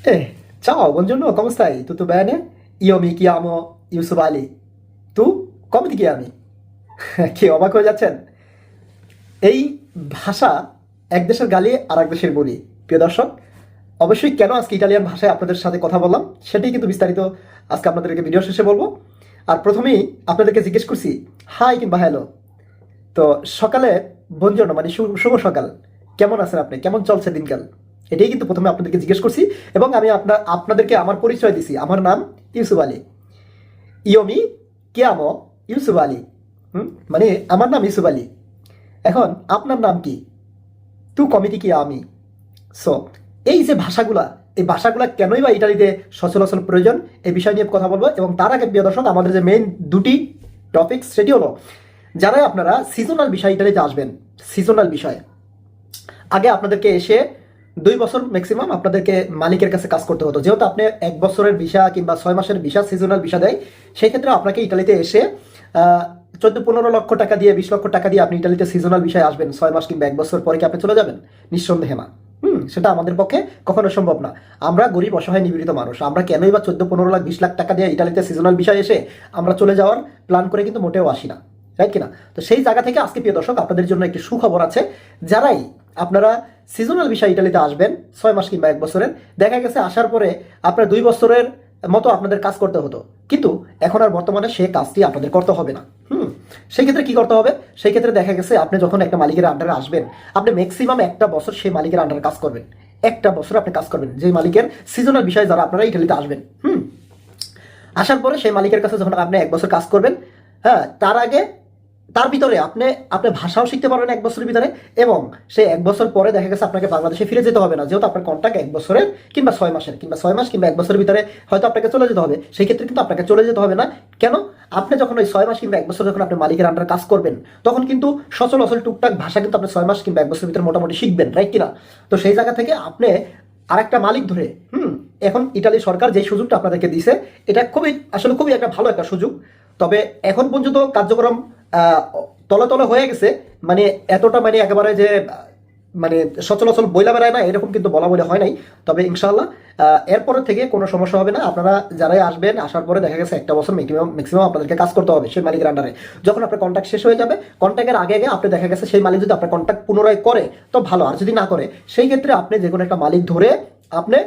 Eh, ciao, buongiorno, come stai? Tutto bene? Io mi chiamo Yusuf Ali. Tu? Come ti chiami? কি অবাক হয়ে যাচ্ছেন এই ভাষা এক দেশের গালি আর এক দেশের বলি প্রিয় দর্শক অবশ্যই কেন আজকে ইটালিয়ান ভাষায় আপনাদের সাথে কথা বললাম সেটাই কিন্তু বিস্তারিত আজকে আপনাদেরকে ভিডিও শেষে বলব আর প্রথমেই আপনাদেরকে জিজ্ঞেস করছি হাই কিংবা হ্যালো তো সকালে বঞ্জন মানে শুভ সকাল কেমন আছেন আপনি কেমন চলছে দিনকাল এটাই কিন্তু প্রথমে আপনাদেরকে জিজ্ঞেস করছি এবং আমি আপনার আপনাদেরকে আমার পরিচয় দিছি। আমার নাম ইউসুফ আলী। ইয়মি কেয়ামো ইউসুফ আলী? মানে আমার নাম ইউসুফ আলী। এখন আপনার নাম কি? তু কমিটি কি আমি? সো এই যে ভাষাগুলা, এই ভাষাগুলা কেনই বা ইটালিতে সচরাচর প্রয়োজন এই বিষয় নিয়ে কথা বলব এবং তার আগে প্রিয় দর্শক, আমাদের যে মেইন দুটি টপিক সেটি হলো, যারা আপনারা সিজনাল বিষয় ইটালিতে আসবেন সিজনাল বিষয়। আগে আপনাদেরকে এসে দুই বছর ম্যাক্সিমাম আপনাদেরকে মালিকের কাছে কাজ করতে হতো। যেহেতু আপনি এক বছরের ভিসা কিংবা ছয় মাসের ভিসা সিজনাল ভিসা দেয়, সেই ক্ষেত্রে আপনাকে ইটালিতে এসে চোদ্দ পনেরো লক্ষ টাকা দিয়ে, বিশ লক্ষ টাকা দিয়ে আপনি ইটালিতে সিজনাল বিষয়ে আসবেন, ছয় মাস কিংবা এক বছর পরে কি আপনি চলে যাবেন? নিঃসন্দেহে না। হুম, সেটা আমাদের পক্ষে কখনো সম্ভব না। আমরা গরিব, অসহায়, নিপীড়িত মানুষ। আমরা কেনই বা চোদ্দ পনেরো লাখ, বিশ লাখ টাকা দিয়ে ইটালিতে সিজনাল বিষয় এসে আমরা চলে যাওয়ার প্ল্যান করে কিন্তু মোটেও আসি না। রাইট কিনা? তো সেই জায়গা থেকে আজকে প্রিয় দর্শক, আপনাদের জন্য একটি সুখবর আছে। যারাই আপনারা সিজনাল বিষয় ইটালিতে আসবেন, ছয় মাস কিংবা এক বছরের। দেখা গেছে, আসার পরে আপনার দুই বছরের মতো আপনাদের কাজ করতে হতো। কিন্তু এখন আর বর্তমানে সে কাজটি আপনাদের করতে হবে না। হুম, সেই ক্ষেত্রে কি করতে হবে? সেই ক্ষেত্রে দেখা গেছে, আপনি যখন একটা মালিকের আন্ডারে আসবেন, আপনি ম্যাক্সিমাম একটা বছর সেই মালিকের আন্ডারে কাজ করবেন। একটা বছর আপনি কাজ করবেন যে মালিকের সিজনাল বিষয়ে যারা আপনারা ইটালিতে আসবেন। হুম, আসার পরে সেই মালিকের কাছে যখন আপনি এক বছর কাজ করবেন হ্যাঁ তার আগে তার ভিতরে আপনি আপনি ভাষাও শিখতে পারবেন এক বছরের ভিতরে এবং সেই এক বছর পরে দেখা গেছে আপনাকে বাংলাদেশে ফিরে যেতে হবে না। যেহেতু আপনার কন্ট্যাক্ট এক বছরের কিংবা ছয় মাসের, কিংবা ছয় মাস কিংবা এক বছরের ভিতরে হয়তো আপনাকে চলে যেতে হবে। সেই ক্ষেত্রে কিন্তু আপনাকে চলে যেতে হবে না। কেন? আপনি যখন ওই ছয় মাস কিংবা এক বছর যখন আপনি মালিকের আন্ডারে কাজ করবেন, তখন কিন্তু সচল অচল টুকটাক ভাষা কিন্তু আপনি ছয় মাস কিংবা এক বছরের ভিতরে মোটামুটি শিখবেন রাইট কিনা? তো সেই জায়গা থেকে আপনি আরেকটা মালিক ধরে, হুম, এখন ইটালি সরকার যে সুযোগটা আপনাদেরকে দিছে এটা খুবই, আসলে খুবই একটা ভালো একটা সুযোগ। তবে এখন পর্যন্ত কার্যক্রম তলে তলে হয়ে গেছে। মানে এতটা মানে একেবারে যে মানে সচলাচল বইলা বেড়ায় না এরকম কিন্তু বলা বলে হয় নাই। তবে ইনশাল্লাহ আহ, এরপরের থেকে কোনো সমস্যা হবে না। আপনারা যারাই আসবেন আসার পরে দেখা গেছে একটা বছর ম্যাক্সিমাম ম্যাক্সিমাম আপনাদেরকে কাজ করতে হবে সেই মালিকের আন্ডারে যখন আপনার কন্ট্যাক্ট শেষ হয়ে যাবে কন্ট্যাক্টের আগে আগে আপনি দেখা গেছে সেই মালিক যদি আপনার কন্ট্যাক্ট পুনরায় করে তো ভালো। আর যদি না করে সেই ক্ষেত্রে আপনি যে কোনো একটা মালিক ধরে আপনি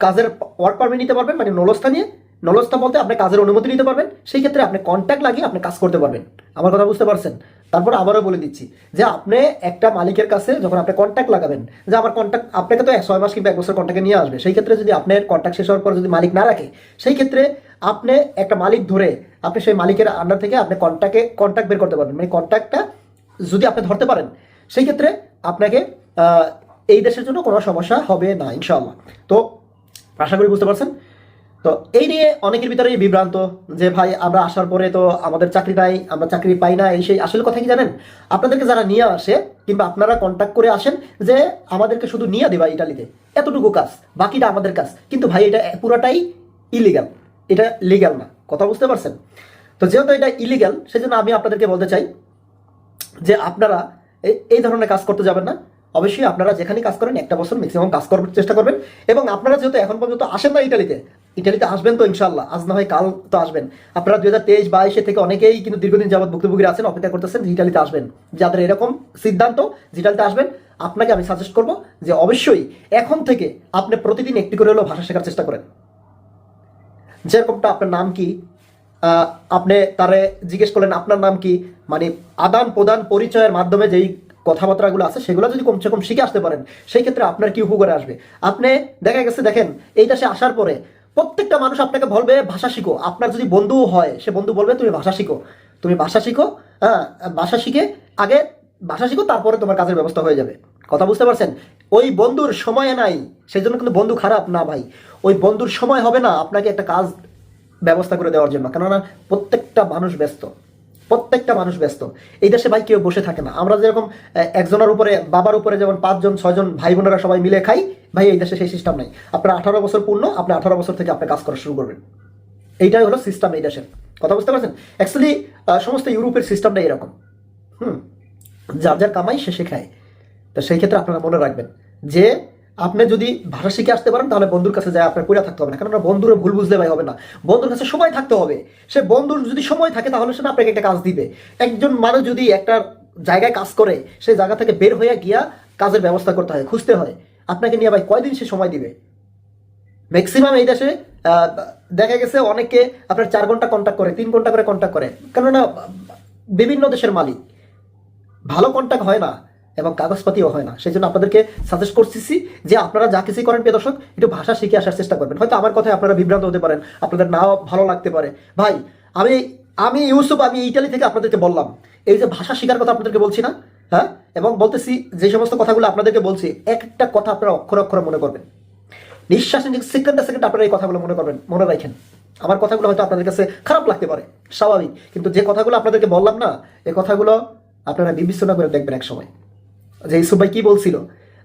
কাজের ওয়ার্ক পারমিট নিতে পারবেন মানে নলস্থা নিয়ে নলস্তা বলতে আপনি কাজের অনুমতি নিতে পারবেন, সেই ক্ষেত্রে আপনি কন্ট্যাক্ট লাগিয়ে আপনি কাজ করতে পারবেন। আমার কথা বুঝতে পারছেন? তারপর আবারও বলে দিচ্ছি যে আপনি একটা মালিকের কাছে যখন আপনি কন্ট্যাক্ট লাগাবেন, যে আমার কন্ট্যাক্ট আপনাকে তো ছয় মাস কিংবা এক বছর কন্ট্যাক্টে নিয়ে আসবে, সেই ক্ষেত্রে যদি আপনার কন্ট্যাক্ট শেষ হওয়ার পর যদি মালিক না রাখে, সেই ক্ষেত্রে আপনি একটা মালিক ধরে আপনি সেই মালিকের আন্ডার থেকে আপনি কন্ট্যাক্টে কন্ট্যাক্ট বের করতে পারবেন। মানে কন্ট্যাক্টটা যদি আপনি ধরতে পারেন, সেই ক্ষেত্রে আপনাকে এই দেশের জন্য কোনো সমস্যা হবে না, ইনশাআল্লাহ। তো, আশা করি বুঝতে পারছেন? তো এই নিয়ে অনেকের ভিতরেই বিভ্রান্ত যে, ভাই, আমরা আসার পরে তো আমাদের চাকরি নাই, আমরা চাকরি পাই না। এই সেই আসলে কথা কি জানেন? আপনাদেরকে যারা নিয়ে আসে কিংবা আপনারা কন্ট্যাক্ট করে আসেন যে, আমাদেরকে শুধু নিয়ে দেবা ইটালিতে। এতটুকু কাজ, বাকিটা আমাদের কাজ। কিন্তু ভাই, এটা পুরাটাই ইলিগাল এটা লিগ্যাল না, কথা বুঝতে পারছেন? তো যেহেতু এটা ইলিগাল সেজন্য আমি আপনাদেরকে বলতে চাই যে, আপনারা এই ধরনের কাজ করতে যাবেন না। অবশ্যই আপনারা যেখানে কাজ করেন, একটা বছর ম্যাক্সিমাম কাজ করার চেষ্টা করবেন। এবং আপনারা যেহেতু এখন পর্যন্ত আসেন না ইটালিতে ইটালিতে আসবেন তো ইনশাল্লাহ আজ না হয় কাল তো আসবেন। আপনারা দুই হাজার তেইশ, বাইশে থেকে অনেকেই কিন্তু দীর্ঘদিন যাবত ভুক্তভোগী আছেন, অপেক্ষা করতেছেন যে ইটালিতে আসবেন। যাদের এরকম সিদ্ধান্ত ইটালিতে আসবেন, আপনাকে আমি সাজেস্ট করব যে অবশ্যই এখন থেকে আপনি প্রতিদিন একটি করে হলেও ভাষা শেখার চেষ্টা করেন। যেরকমটা আপনার নাম কি? আপনি তারে জিজ্ঞেস করলেন, আপনার নাম কি? মানে আদান প্রদান পরিচয়ের মাধ্যমে যেই কথাবার্তাগুলো আছে, সেগুলো যদি কমসে কম শিখে আসতে পারেন, সেই ক্ষেত্রে আপনার কি উপকারে আসবে? আপনি দেখা গেছে, দেখেন এই দেশে আসার পরে প্রত্যেকটা মানুষ আপনাকে বলবে, ভাষা শিখো। আপনার যদি বন্ধু হয়, সে বন্ধু বলবে, তুমি ভাষা শিখো। তুমি ভাষা শিখো হ্যাঁ ভাষা শিখে আগে ভাষা শিখো, তারপরে তোমার কাজের ব্যবস্থা হয়ে যাবে। কথা বুঝতে পারছেন? ওই বন্ধুর সময় নাই, সেই জন্য কিন্তু বন্ধু খারাপ না ভাই। ওই বন্ধুর সময় হবে না আপনাকে একটা কাজ ব্যবস্থা করে দেওয়ার জন্য। কেননা প্রত্যেকটা মানুষ ব্যস্ত। প্রত্যেকটা মানুষ ব্যস্ত। এই দেশে ভাই কেউ বসে থাকে না। আমরা যেরকম একজনের উপরে, বাবার উপরে যেমন পাঁচজন, ছয়জন ভাই বোনেরা সবাই মিলে খাই, ভাই, এই দেশে সেই সিস্টেম নাই। আপনার আঠারো বছর পূর্ণ, আপনি আঠারো বছর থেকে আপনি কাজ করা শুরু করবেন। এইটাই হলো সিস্টেম এই দেশের। কথা বুঝতে পারছেন? অ্যাকচুয়ালি সমস্ত ইউরোপের সিস্টেমটা এরকম। হুম? যার যার কামাই সে শেখায় তো সেই ক্ষেত্রে আপনারা মনে রাখবেন যে আপনি যদি ভাষা শিখে আসতে পারেন, তাহলে বন্ধুর কাছে যায় আপনার পড়ে থাকতে হবে না। কেননা বন্ধুরে ভুল বুঝলে ভাই হবে না। বন্ধুর কাছে সময় থাকতে হবে। সে বন্ধুর যদি সময় থাকে, তাহলে সে আপনাকে একটা কাজ দিবে। একজন মানুষ যদি একটা জায়গায় কাজ করে, সেই জায়গা থেকে বের হয়ে গিয়া কাজের ব্যবস্থা করতে হয়, খুঁজতে হয়। আপনাকে নিয়ে ভাই কয়দিন সে সময় দিবে? ম্যাক্সিমাম এই দেশে দেখা গেছে অনেকে আপনার চার ঘণ্টা কন্ট্যাক্ট করে, তিন ঘণ্টা করে কন্ট্যাক্ট করে। কেননা, বিভিন্ন দেশের মালিক। ভালো কন্ট্যাক্ট হয় না। এবং কাগজপাতিও হয় না। সেই জন্য আপনাদেরকে সাজেস্ট করতেছি যে আপনারা যা কিছু করেন, প্রিয় দর্শক, একটু ভাষা শিখে আসার চেষ্টা করবেন। হয়তো আমার কথায় আপনারা বিভ্রান্ত হতে পারেন, আপনাদের নাও ভালো লাগতে পারে। ভাই, আমি আমি ইউসুফ, আমি ইটালি থেকে আপনাদেরকে বললাম, এই যে ভাষা শেখার কথা আপনাদেরকে বলছি না হ্যাঁ? এবং বলতেছি যে সমস্ত কথাগুলো আপনাদেরকে বলছি, একটা কথা আপনারা অক্ষর অক্ষর মনে করবেন। নিঃশ্বাসে সেকেন্ডে সেকেন্ড আপনারা এই কথাগুলো মনে করবেন, মনে রাখেন। আমার কথাগুলো হয়তো আপনাদের কাছে খারাপ লাগতে পারে, স্বাভাবিক। কিন্তু যে কথাগুলো আপনাদেরকে বললাম না এই কথাগুলো আপনারা বিবেচনা করে দেখবেন এক সময় যে ইসুফ ভাই কি বলছিল?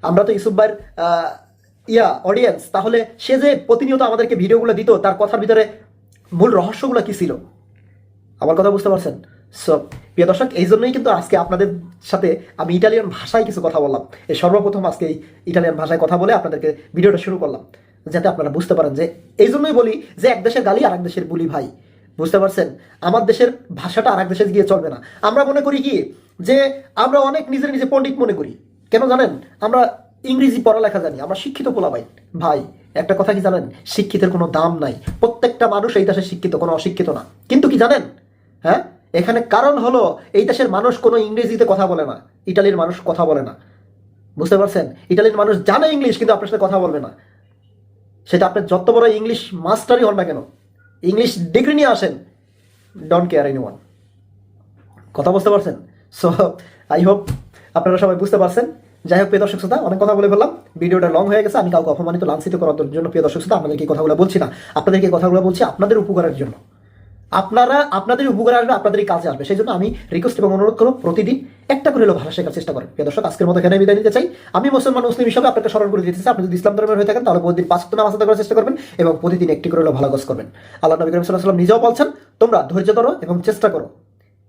আমরা তো ইসুফ ভাইয়ের ইয়া অডিয়েন্স তাহলে সে যে প্রতিনিয়ত আমাদেরকে ভিডিওগুলো দিত, তার কথার ভিতরে মূল রহস্যগুলো কি ছিল? আমার কথা বুঝতে পারছেন? সো প্রিয় দর্শক, এই জন্যই কিন্তু আজকে আপনাদের সাথে আমি ইটালিয়ান ভাষায় কিছু কথা বললাম। এই সর্বপ্রথম আজকে এই ইটালিয়ান ভাষায় কথা বলে আপনাদেরকে ভিডিওটা শুরু করলাম, যাতে আপনারা বুঝতে পারেন যে, এই জন্যই বলি যে, এক দেশের গালি আর এক দেশের বুলি ভাই। বুঝতে পারছেন? আমার দেশের ভাষাটা আর এক দেশে গিয়ে চলবে না। আমরা মনে করি কি? যে আমরা অনেক নিজের নিজে পণ্ডিত মনে করি। কেন জানেন? আমরা ইংরেজি পড়ালেখা জানি। আমরা শিক্ষিত পোলা ভাই। ভাই, একটা কথা কি জানেন? শিক্ষিতের কোনো দাম নাই। প্রত্যেকটা মানুষ এই দেশে শিক্ষিত, কোনো অশিক্ষিত না। কিন্তু কি জানেন? হ্যাঁ? এখানে কারণ হলো, এই দেশের মানুষ কোনো ইংরেজিতে কথা বলে না। ইটালির মানুষ কথা বলে না। বুঝতে পারছেন? ইটালির মানুষ জানে ইংলিশ, কিন্তু আপনার সাথে কথা বলবে না। সেটা আপনার যত বড় ইংলিশ মাস্টারই হন না কেন? ইংলিশ ডিগ্রি নিয়ে আসেন। ডোন্ট কেয়ার এনি ওয়ান কথা বুঝতে পারছেন? সো আই হোপ আপনারা সবাই বুঝতে পারছেন। যাই হোক, প্রিয় দর্শক শ্রোতা, অনেক কথা বলে ফেললাম। ভিডিওটা লং হয়ে গেছে। আমি কাউকে অপমানিত, লাঞ্ছিত করার জন্য প্রিয় দর্শক শ্রোতা, আপনাদেরকে কথাগুলো বলছি না। আপনাদেরকে কথাগুলো বলছি আপনাদের উপকারের জন্য। আপনারা, আপনাদের উপকার আসবে আপনাদেরই কাজে আসবে। সেই জন্য আমি রিকোয়েস্ট এবং অনুরোধ করব প্রতিদিন একটা করে হলেও ভাষা শেখার চেষ্টা করেন। প্রিয় দর্শক, আজকের মতো এখানে বিদায় নিতে চাই। আমি মুসলমান, মুসলিম হিসাবে আপনাকে স্মরণ করে দিতে চাই। আপনি যদি ইসলাম ধর্মের হয়ে থাকেন, তাহলে প্রতিদিন পাঁচ নামাজ করার চেষ্টা করবেন এবং প্রতিদিন একটি করে হলেও ভালো কাজ করবেন। আল্লাহ নবী করিম সাল্লাহ নিজেও বলছেন, তোমরা ধৈর্য ধরো এবং চেষ্টা করো।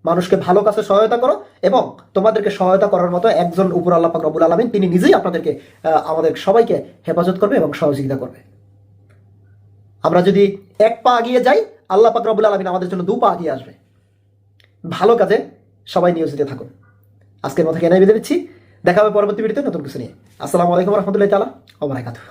মানুষকে ভালো কাজে সহায়তা করো এবং তোমাদেরকে সহায়তা করার মতো একজন উপর আল্লাহ পাক রব্বুল আলমিন, তিনি নিজেই আপনাদেরকে আমাদের সবাইকে হেফাজত করবে এবং সহযোগিতা করবে। আমরা যদি এক পা এগিয়ে যাই আল্লাহ পাক রবুল আলমিন আমাদের জন্য দু পা এগিয়ে আসবে। ভালো কাজে সবাই নিয়োজিত থাকুন। আজকের মতো কেনাই বেঁধে দিচ্ছি দেখা হবে পরবর্তী ভিডিওতে নতুন কিছু নিয়ে। আসসালামু আলাইকুম রহমতুল্লাহ তালা ওবরাকাতুহ